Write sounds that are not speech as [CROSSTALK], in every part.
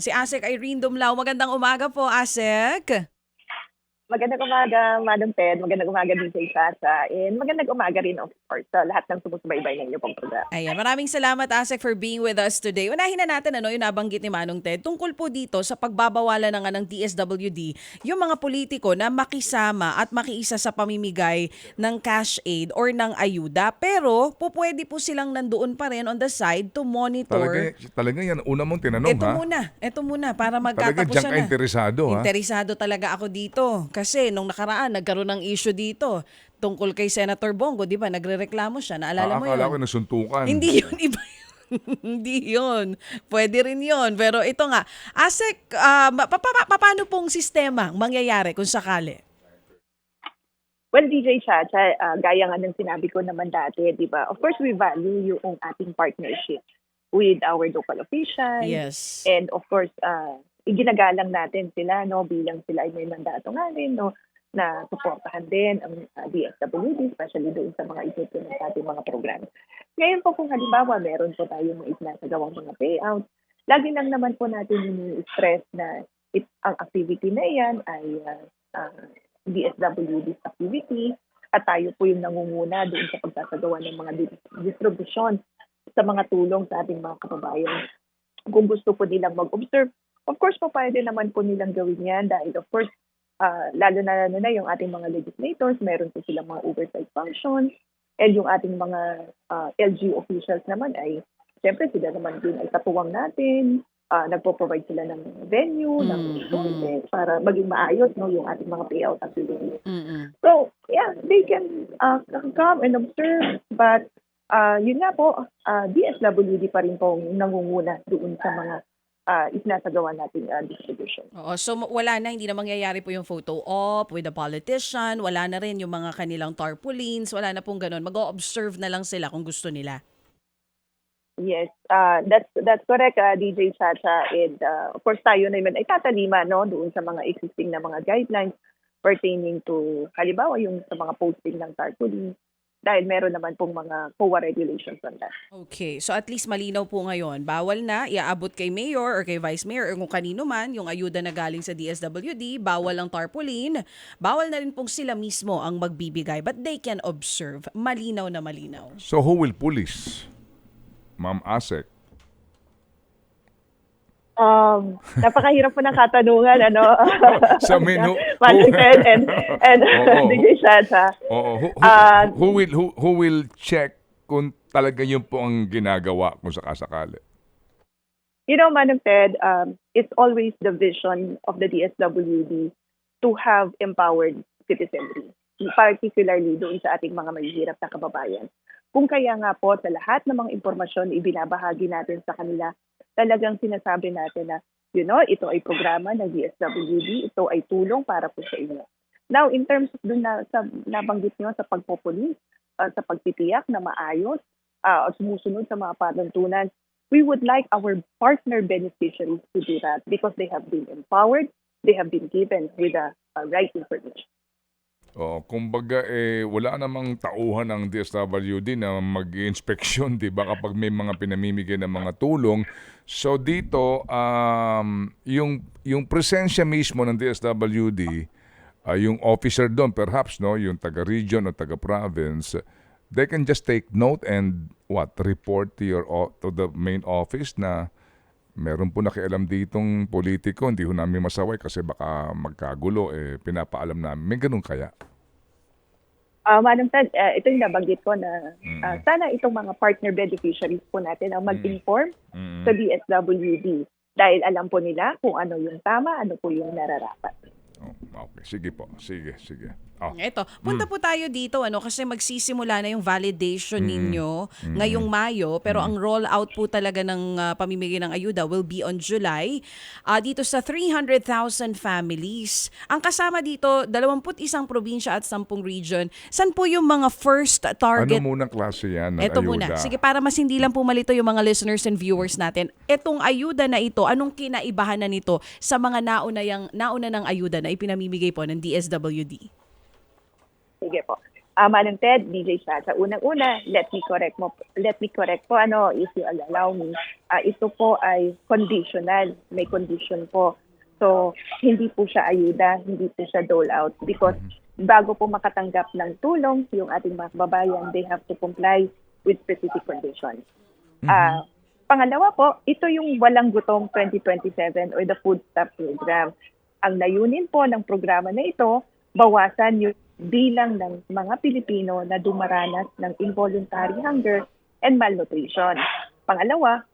Si Asek Irene Dumlao. Magandang umaga po, Asek. Magandang umaga, Madam Ted. Magandang umaga, DJ Sasa. And magandang umaga rin, of course, sa lahat ng sumusubaybay ng inyong pong program. Ayan, maraming salamat Asek for being with us today. Unahin na natin ano yung nabanggit ni Manong Ted tungkol po dito sa pagbabawalan ng, ng DSWD yung mga politiko na makisama at makiisa sa pamimigay ng cash aid or ng ayuda. Pero po pwede po silang nandoon pa rin on the side to monitor. Talaga, talaga yan, una mong tinanong Ito ha? muna, ito muna para Talaga magkatapusan diyan ka na. interesado ha? Interesado talaga ako dito. Kasi nung nakaraan, nagkaroon ng issue dito tungkol kay Senator Bongo, di ba? Nagrereklamo siya. Naalala Ah, mo akala yun? ko nasuntukan. Hindi yun, [LAUGHS] iba yun. Hindi yun. Pwede rin yun. Pero ito nga, ASEC, ah, ma- pa- pa- pa- paano pong sistema ang mangyayari kung sakali? Well, DJ Chacha, uh, gaya nga ng sinabi ko naman dati, di ba? Of course, we value yung ating partnership with our local officials. Yes. And of course, uh, iginagalang natin sila, no, bilang sila ay may mandato nga rin, no, na suportahan din ang DSWD, especially doon sa mga itinutunan natin mga program. Ngayon po kung halimbawa meron po tayong mga isinasagawang mga payout, lagi lang naman po natin ini-stress na it, ang activity na yan ay uh, uh, DSWD activity at tayo po yung nangunguna doon sa pagsasagawa ng mga di- distribution sa mga tulong sa ating mga kababayan. Kung gusto po nilang mag-observe, of course po pwede naman po nilang gawin yan dahil of course, ah, lalo na lalo na yung ating mga legislators, meron po silang mga oversight functions, and yung ating mga ah, LG officials naman ay, siyempre sila naman din ay katuwang natin, ah, nagpo-provide sila ng venue, ng Mm, resources para maging maayos no, yung ating mga payout activities. Mm-mm. So, yeah, they can uh, come and observe, but uh, yun nga po, uh, DSWD pa rin pong nangunguna doon sa mga uh, isinasagawa nating uh, distribution. Oo, so wala na, hindi na mangyayari po yung photo op with a politician, wala na rin yung mga kanilang tarpaulins, wala na pong ganun. Mag-observe na lang sila kung gusto nila. Yes, uh, that's that's correct, uh, DJ Chacha. And uh, of course, tayo naman ay tatalima no, doon sa mga existing na mga guidelines pertaining to, halimbawa, yung sa mga posting ng tarpaulin, dahil meron naman pong mga COA regulations on that. Okay, so at least malinaw po ngayon, bawal na iaabot kay mayor or kay vice mayor or kung kanino man yung ayuda na galing sa DSWD, bawal ang tarpaulin, bawal na rin pong sila mismo ang magbibigay but they can observe. Malinaw na malinaw. So who will police? Ma'am Asek. Um, napakahirap po ng katanungan, ano? [LAUGHS] Sa [LAUGHS] menu. Ted [LAUGHS] and, and Oo. DJ Shacha. Oo, who, who, Ah, who will who, who will check kung talaga yun po ang ginagawa kung sakasakali? You know, Manong Ted, um, it's always the vision of the DSWD to have empowered citizenry, particularly doon sa ating mga mahihirap na kababayan. Kung kaya nga po sa lahat ng mga impormasyon na ibinabahagi natin sa kanila, talagang sinasabi natin na, you know, ito ay programa ng DSWD, ito ay tulong para po sa inyo. Now, in terms of dun na, sa, nabanggit nyo sa pagpopulis, uh, sa pagtitiyak na maayos, uh, sumusunod sa mga patuntunan, we would like our partner beneficiaries to do that because they have been empowered, they have been given with the uh, right information. Oh, kumbaga eh wala namang tauhan ng DSWD na mag-inspeksyon, [LAUGHS] 'di ba, kapag may mga pinamimigay ng mga tulong. So dito um yung yung presensya mismo ng DSWD, ah, yung officer doon perhaps no, yung taga region o taga province, they can just take note and what report to your to the main office na meron po nakialam ditong politiko, hindi ho namin masaway kasi baka magkagulo, eh, pinapaalam namin. May ganun kaya? Uh, Madam Ted, uh, ito yung nabanggit ko na Mm. uh, sana itong mga partner beneficiaries po natin ang mag-inform Mm. sa DSWD dahil alam po nila kung ano yung tama, ano po yung nararapat. Oh, okay, sige po. Sige, sige. Oh. Ito, punta po tayo dito ano kasi magsisimula na yung validation ninyo ngayong Mayo pero ang rollout po talaga ng ah, pamimigay ng ayuda will be on July Ah, dito sa 300,000 families. Ang kasama dito 21 probinsya at 10 region. San po yung mga first Ano target munang klase yan ng Ito ayuda? muna. Sige, para mas hindi lang po malito yung mga listeners and viewers natin. Itong ayuda na ito, anong kinaibahan na nito sa mga nauna, yang, nauna ng ayuda na ipinamimigay po ng DSWD? Sige po. Ah, Manang Ted, DJ Chacha. Unang-una, let me correct mo. Let me correct po ano if you allow me. Ah, ito po ay conditional. May condition po. So, hindi po siya ayuda, hindi po siya dole out because bago po makatanggap ng tulong yung ating mga kababayan, they have to comply with specific conditions. Ah, pangalawa po, ito yung Walang Gutom 2027 or the Food Stamp Program. Ang layunin po ng programa na ito, bawasan yung bilang ng mga Pilipino na dumaranas ng involuntary hunger and malnutrition. Pangalawa,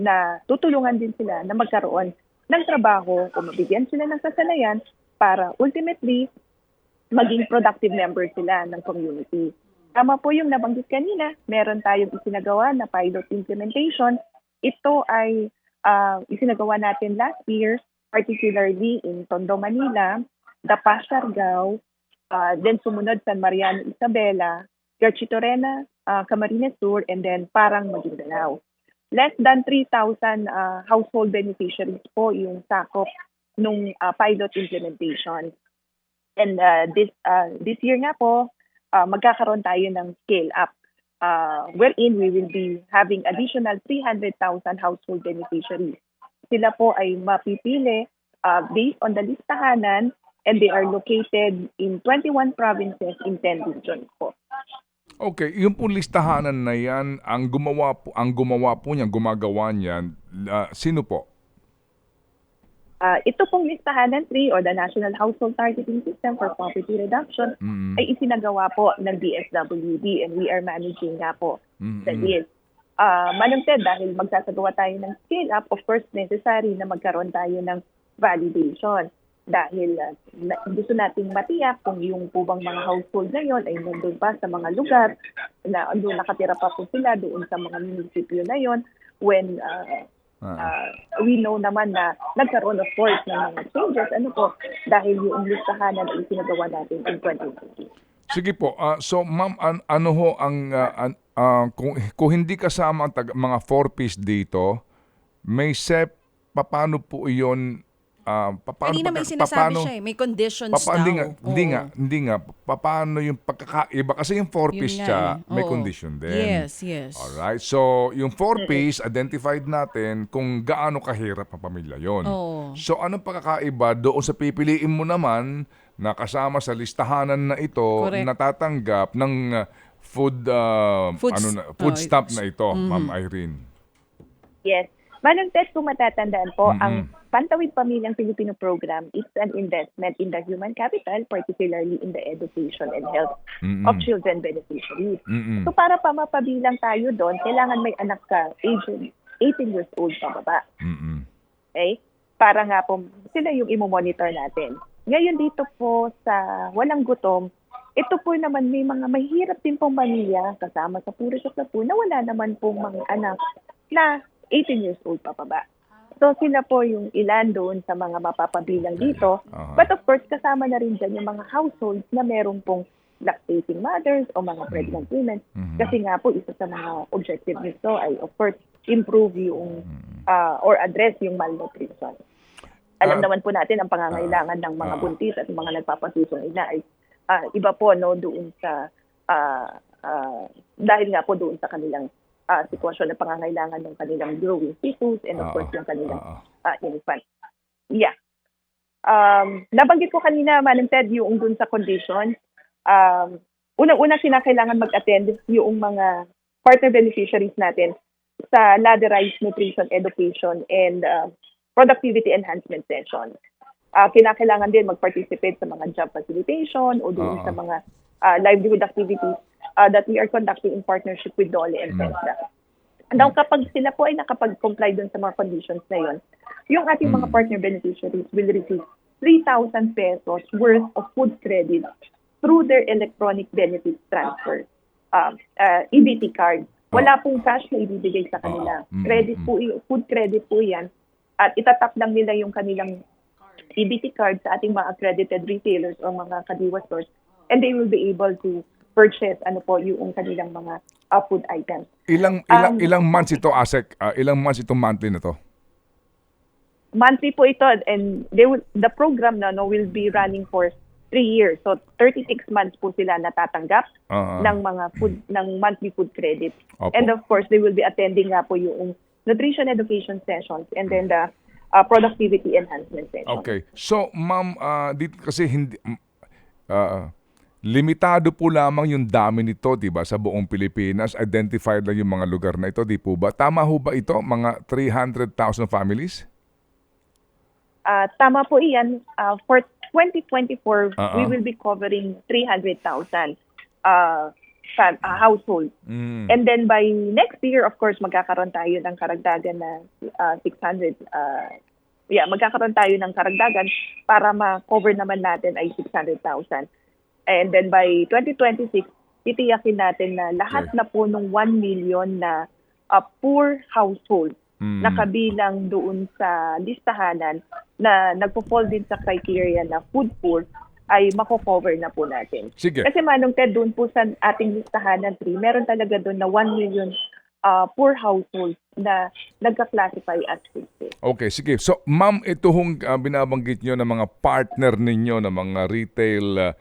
na tutulungan din sila na magkaroon ng trabaho o mabigyan sila ng kasanayan para ultimately maging productive member sila ng community. Tama po yung nabanggit kanina, meron tayong isinagawa na pilot implementation. Ito ay ah, isinagawa natin last year, particularly in Tondo, Manila, Dapa, Siargao, ah, then sumunod San Mariano, Isabela, Garchitorena, uh, Camarines Sur, and then Parang Maguindanao. Less than 3,000 ah, household beneficiaries po yung sakop nung ah, pilot implementation. And uh, this uh, this year nga po, uh, magkakaroon tayo ng scale up uh, wherein we will be having additional 300,000 household beneficiaries. Sila po ay mapipili uh, based on the listahanan and they are located in 21 provinces in 10 regions po. Okay, yung po listahanan na yan, ang gumawa po, ang gumawa po niyan, gumagawa niyan, ah, sino po? Uh, ito pong listahanan 3 or the National Household Targeting System for Poverty Reduction Mm, ay isinagawa po ng DSWD and we are managing nga po mm, sa mm. list. Uh, Manong Ted, dahil magsasagawa tayo ng scale up, of course, necessary na magkaroon tayo ng validation. Dahil uh, na, gusto nating matiyak kung yung po bang mga household na yon ay nandun pa sa mga lugar na doon nakatira pa po sila doon sa mga munisipyo na yon when uh, uh, we know naman na nagkaroon of course ng mga changes. Ano po, dahil yung listahanan ay sinagawa natin in 2020. Sige po. ah, so ma'am, an- ano ho ang ah, an- ah, kung, kung hindi kasama ang tag- mga four-piece dito, may SEP, paano po iyon ah, paano Kanina may sinasabi paano- siya eh, may conditions Papa, daw. hindi nga, hindi Oo. nga, hindi nga. Paano yung pagkakaiba? Kasi yung four-piece Yun nga siya, eh. may Oo. condition din. Yes, yes. Alright. So, yung four-piece, identified natin kung gaano kahirap ang pamilya yon. Oo. So, anong pagkakaiba doon sa pipiliin mo naman na kasama sa listahanan na ito Correct. natatanggap ng uh, food uh, Food ano na, food oh, Mm-hmm. stamp na ito, Ma'am Irene. Yes. Manong Ted, kung matatandaan po, Mhm. ang Pantawid Pamilyang Pilipino Program is an investment in the human capital, particularly in the education and health Mm-mm. of children beneficiaries. Mm-mm. So para pa mapabilang tayo doon, kailangan may anak ka, age 18 years old pababa. Mm-mm. Okay? Para nga po, sila yung imomonitor natin. Ngayon dito po sa Walang Gutom, ito po naman may mga mahirap din pong pamilya kasama sa puro sa po na wala naman pong mga anak na 18 years old pa pa ba. So sila po yung ilan doon sa mga mapapabilang dito. Aha. But of course, kasama na rin dyan yung mga households na meron pong lactating mothers o mga pregnant women. Mhm. Kasi nga po, isa sa mga objective nito ay of course, improve yung ah, or address yung malnutrition. Alam naman po natin ang pangangailangan ng mga ah. buntis at mga nagpapasusong ina ay ah, iba po no doon sa ah, ah, dahil nga po doon sa kanilang ah, sitwasyon na pangangailangan ng kanilang growing fetus and of Oo. course yung kanilang Oo. uh, infant. Yeah. Um, nabanggit ko kanina, Manong Ted, yung dun sa condition. Um, unang-una kinakailangan mag-attend yung mga partner beneficiaries natin sa ladderized nutrition education and uh, productivity enhancement session. Uh, kinakailangan din mag-participate sa mga job facilitation o doon Oo. sa mga uh, livelihood activities uh, that we are conducting in partnership with Dole and Mm. PESDA. Now, kapag sila po ay nakapag-comply dun sa mga conditions na yun, yung ating mga Mm. partner beneficiaries will receive 3,000 pesos worth of food credit through their electronic benefit transfer, um, uh, EBT card. Wala pong cash na ibibigay sa kanila. Mm, Credit mm. po, food credit po yan. At itatap lang nila yung kanilang EBT card sa ating mga accredited retailers o mga kadiwa stores and they will be able to purchase ano po yung kanilang mga uh, food items. Ilang ilang Um, ilang months ito, Asek? Ah, ilang months itong monthly na to? Monthly po ito and they will, the program na no will be running for three years. So 36 months po sila natatanggap Ah, ng mga food ng monthly food credit. Opo. And of course, they will be attending nga po yung nutrition education sessions and then the uh, productivity enhancement sessions. Okay. So, ma'am, ah, dito kasi hindi ah, limitado po lamang yung dami nito, 'di ba, sa buong Pilipinas. Identified lang yung mga lugar na ito, di po ba? Tama ho ba ito, mga 300,000 families? Uh, tama po iyan. Uh, for 2024, Ah, we ah. will be covering 300,000 uh, fam- uh, households. Mm. And then by next year, of course, magkakaroon tayo ng karagdagan na uh, 600. Uh, yeah, magkakaroon tayo ng karagdagan para ma-cover naman natin ay 600,000. And then by 2026, titiyakin natin na lahat Okay. na po ng 1 million na uh, poor households Mm. nakabilang doon sa listahanan na nagpo-fall din sa criteria na food poor ay mako-cover na po natin. Sige. Kasi Manong Ted, doon po sa ating listahanan 3, meron talaga doon na 1 million uh, poor households na nagka-classify as food poor. Okay, sige. So, ma'am, ito hong ah, binabanggit nyo ng mga partner ninyo, ng mga retail ah,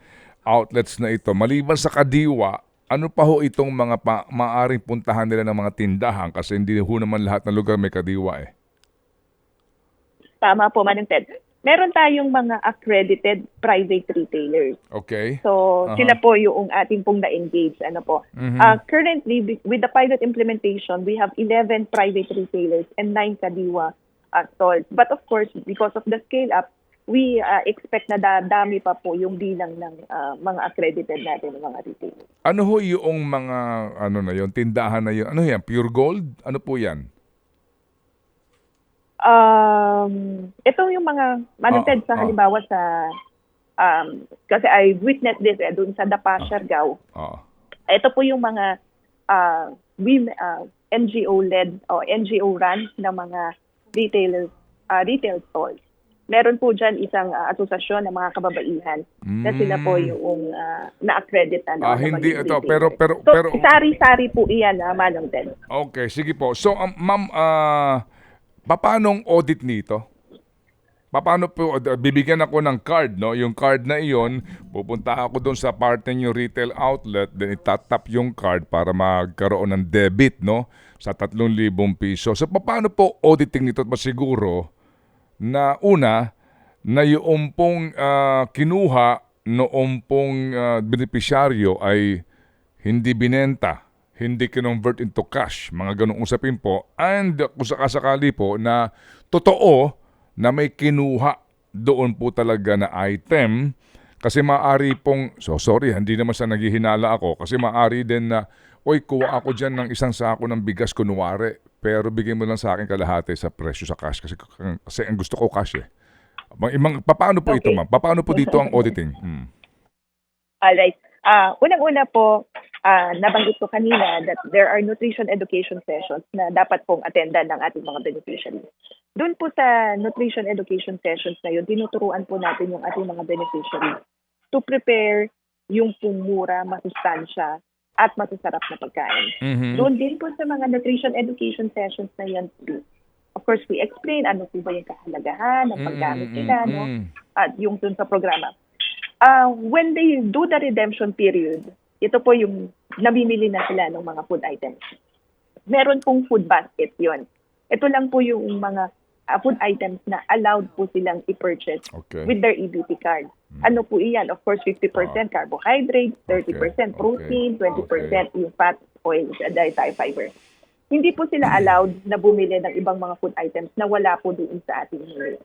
outlets na ito. Maliban sa Kadiwa, ano pa ho itong mga pa, maaring puntahan nila ng mga tindahan? Kasi hindi ho naman lahat ng lugar may Kadiwa eh. Tama po, Manong Ted. Meron tayong mga accredited private retailers. Okay? So, Aha. sila po yung ating pong na-engage. Ano po. Mhm. Uh, currently, with- the pilot implementation, we have 11 private retailers and 9 Kadiwa uh, stores. But of course, because of the scale-up, we uh, expect na dadami pa po yung bilang ng uh, mga accredited natin ng mga retailers. Ano ho yung mga, ano na yon tindahan na yun? Ano yan? Pure gold? Ano po yan? Um, ito yung mga Ah, manunted sa ah. halimbawa sa um, kasi I witnessed this eh, doon sa Dapa, Siargao. Ah. Ito po yung mga uh, women, uh, NGO-led o NGO-run na mga retail, uh, retail stores. Meron po dyan isang uh, asosasyon ng mga kababaihan na sila po Mm. yung uh, na-accredit na, Ah, hindi ito, pero, pero, So, pero, sari-sari po iyan, uh, Manong Ted. Okay, sige po. So, um, ma'am, ah, paanong audit nito? Paano po, uh, bibigyan ako ng card, no? Yung card na iyon, pupunta ako doon sa partner yung retail outlet, then itatap yung card para magkaroon ng debit, no? Sa 3,000 piso. So, paano po auditing nito at masiguro na una, na yung pong ah, kinuha noong pong ah, benepisyaryo ay hindi binenta, hindi kinonvert into cash, mga ganong usapin po. And kung sakasakali po na totoo na may kinuha doon po talaga na item, kasi maaari pong, so sorry, hindi naman sa naghihinala ako, kasi maaari din na, oy, kuha ako dyan ng isang sako ng bigas kunwari, pero bigyan mo lang sa akin kalahati sa presyo sa cash, kasi, kasi ang gusto ko cash eh. Imang, paano po ito Okay. ma'am? Paano po dito ang auditing? Hmm. Alright. Uh, unang-una po, ah, nabanggit ko kanina that there are nutrition education sessions na dapat pong attendan ng ating mga beneficiaries. Doon po sa nutrition education sessions na yun, tinuturuan po natin yung ating mga beneficiaries to prepare yung pumura, masustansya, at masasarap na pagkain. Mhm. Doon din po sa mga nutrition education sessions na yan, of course, we explain ano po ba yung kahalagahan ng paggamit Mm, nila, mm, no? mm. at yung dun sa programa. Uh, when they do the redemption period, ito po yung namimili na sila ng mga food items. Meron pong food basket yon. Ito lang po yung mga uh, food items na allowed po silang i-purchase Okay. with their EBT card. Ano po iyan? Of course, 50% carbohydrates, 30% protein, Okay. 20% yung fat, oils, and dietary fiber. Hindi po sila allowed na bumili ng ibang mga food items na wala po doon sa ating menu.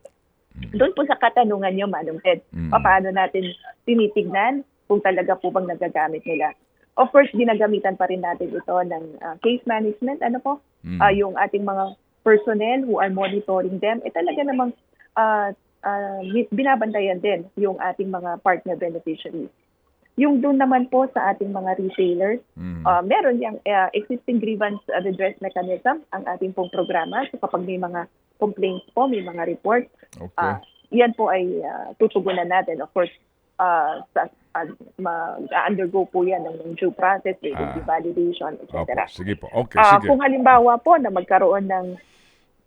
Doon po sa katanungan niyo, Manong Ted, Mm. paano natin tinitignan kung talaga po bang nagagamit nila. Of course, ginagamitan pa rin natin ito ng uh, case management. Ano po? Mm. Ah, yung ating mga personnel who are monitoring them, eh talaga namang ah, ah, binabantayan din yung ating mga partner beneficiaries. Yung doon naman po sa ating mga retailers, Mm. ah, meron yung ah, existing grievance redress mechanism ang ating pong programa. So kapag may mga complaints po, may mga reports, Okay. Ah, yan po ay ah, tutugunan natin. Of course, uh, sa, uh, mag-undergo po yan ng, due process, Ah. validation, Opo, etc. sige po. Okay, Ah, sige. kung halimbawa po na magkaroon ng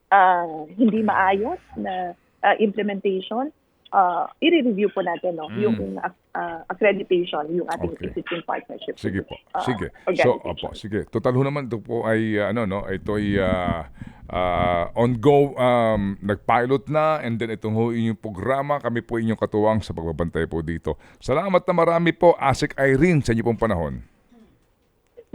ah, hindi maayos na ah, implementation, uh, i-review po natin no, Mm. yung uh, accreditation, yung ating Okay. existing partnership. Sige po. uh, Sige. So, opo, sige. Total ho naman ito po ay uh, ano no, ito ay uh, uh, on-go um, nag-pilot na and then itong ho inyong programa, kami po inyong katuwang sa pagbabantay po dito. Salamat na marami po, Asik Irene, sa inyo pong panahon.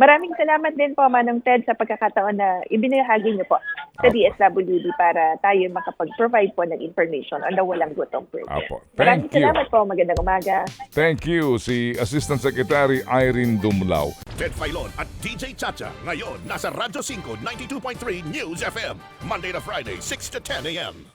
Maraming salamat din po, Manong Ted, sa pagkakataon na ibinahagi niyo po sa. DSWD para tayo makapag-provide po ng information on the Walang Gutom program. Apo. Maraming Thank you. salamat po. Magandang umaga. Thank you, si Assistant Secretary Irene Dumlao. Ted Filon at DJ Chacha. Ngayon, nasa Radyo 5, 92.3 News FM. Monday to Friday, 6 to 10 a.m.